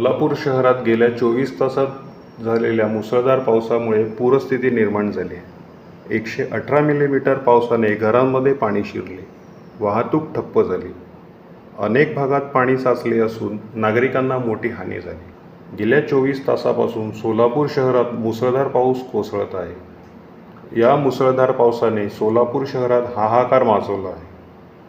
सोलापूर शहरात गेल्या चोवीस तासात झालेल्या मुसळधार पावसामुळे पूरस्थिती निर्माण झाली. आहे एकशे अठरा मिलीमीटर पावसाने घरांमध्ये पाणी शिरले. वाहतूक ठप्प झाली. अनेक भागात पाणी साचले असून नागरिकांना मोठी हानी झाली. गेल्या चोवीस तासापासून सोलापूर शहरात मुसळधार पाऊस कोसळत आहे. या मुसळधार पावसाने सोलापूर शहरात हाहाकार माजवला आहे.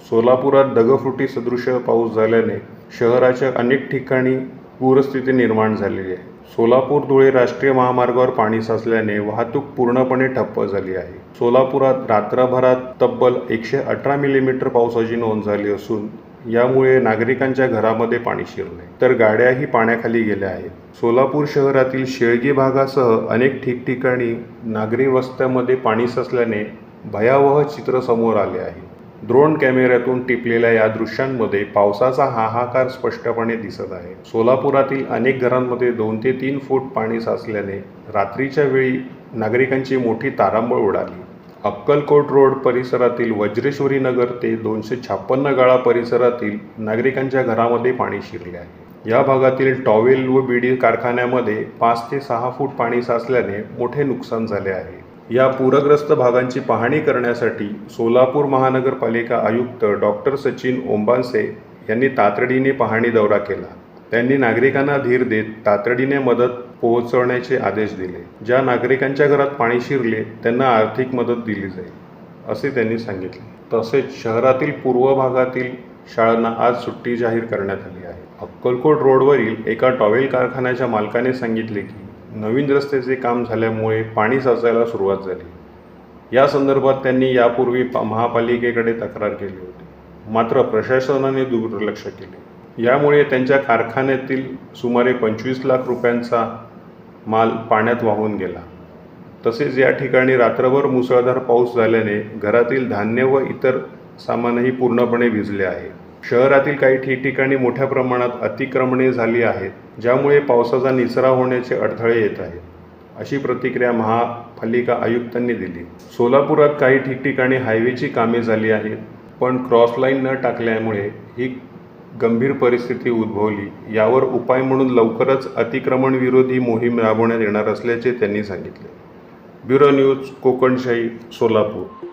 सोलापुरात दगफुटी सदृश्य पाऊस झाल्याने शहराच्या अनेक ठिकाणी पूरस्थिती निर्माण झालेली आहे. सोलापूर धुळे राष्ट्रीय महामार्गावर पाणी साचल्याने वाहतूक पूर्णपणे ठप्प झाली आहे. सोलापुरात रात्रभरात तब्बल एकशे अठरा मिलीमीटर पावसाची नोंद झाली असून यामुळे नागरिकांच्या घरामध्ये पाणी शिरले. तर गाड्याही पाण्याखाली गेल्या आहेत. सोलापूर शहरातील शेळगी भागासह अनेक ठिकठिकाणी नागरी वस्त्यामध्ये पाणी साचल्याने भयावह चित्र समोर आले आहे. ड्रोन कॅमेऱ्यातून टिपलेल्या या दृश्यांमध्ये पावसाचा हाहाकार स्पष्टपणे दिसत आहे. सोलापुरातील अनेक घरांमध्ये दोन ते तीन फूट पाणी साचल्याने रात्रीच्या वेळी नागरिकांची मोठी तारांबळ उडाली. अक्कलकोट रोड परिसरातील वज्रेश्वरी नगर ते दोनशे छप्पन्न गाळा परिसरातील नागरिकांच्या घरामध्ये पाणी शिरले आहे. या भागातील टॉवेल व बीडी कारखान्यामध्ये पाच ते सहा फूट पाणी साचल्याने मोठे नुकसान झाले आहे. या पूरग्रस्त भागांची पाहणी करण्यासाठी सोलापूर महानगरपालिका आयुक्त डॉक्टर सचिन ओंबांसे यांनी तातडीने पाहणी दौरा केला. त्यांनी नागरिकांना धीर देत तातडीने मदत पोहोचवण्याचे आदेश दिले. ज्या नागरिकांच्या घरात पाणी शिरले त्यांना आर्थिक मदत दिली जाईल असे त्यांनी सांगितले. तसेच शहरातील पूर्व भागातील शाळांना आज सुट्टी जाहीर करण्यात आली आहे. अक्कलकोट रोडवरील एका टॉवेल कारखान्याच्या मालकाने सांगितले की नवीन रस्त्याचे काम झाल्यामुळे पाणी साचायला सुरुवात झाली. या संदर्भात त्यांनी यापूर्वी महापालिकेकडे तक्रार केली होती. मात्र प्रशासनाने दुर्लक्ष केले. यामुळे त्यांच्या कारखान्यातील सुमारे पंचवीस लाख रुपयांचा माल पाण्यात वाहून गेला. तसेच या ठिकाणी रात्रभर मुसळधार पाऊस झाल्याने घरातील धान्य व इतर सामानही पूर्णपणे भिजले आहे. शहरातील काही ठिकठिकाणी मोठ्या प्रमाणात अतिक्रमणे झाली आहेत ज्यामुळे पावसाचा निचरा होण्याचे अडथळे येत आहेत अशी प्रतिक्रिया महापालिका आयुक्तांनी दिली. सोलापुरात काही ठिकठिकाणी हायवेची कामे झाली आहेत पण क्रॉसलाईन न टाकल्यामुळे ही गंभीर परिस्थिती उद्भवली. यावर उपाय म्हणून लवकरच अतिक्रमण विरोधी मोहीम राबवण्यात येणार असल्याचे त्यांनी सांगितले. Bureau news Kokanshahi Solapur.